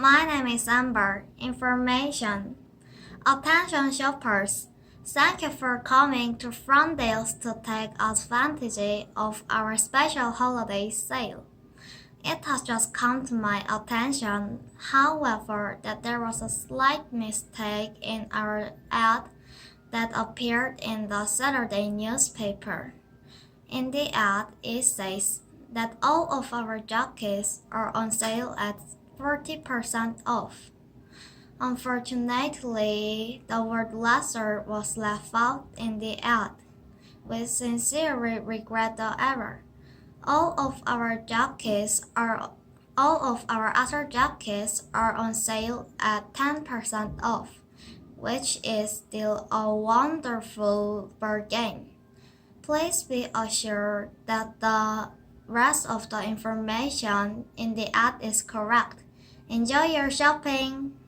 My name is Amber. Information. Attention shoppers. Thank you for coming to Frondales to take advantage of our special holiday sale. It has just come to my attention, however, that there was a slight mistake in our ad that appeared in the Saturday newspaper. In the ad, it says that all of our jackets are on sale at 40% off. Unfortunately, the word lesser was left out in the ad. We sincerely regret the error. All of our jackets are all of our other jackets are on sale at 10% off, which is still a wonderful bargain. Please be assured that the rest of the information in the ad is correct. Enjoy your shopping!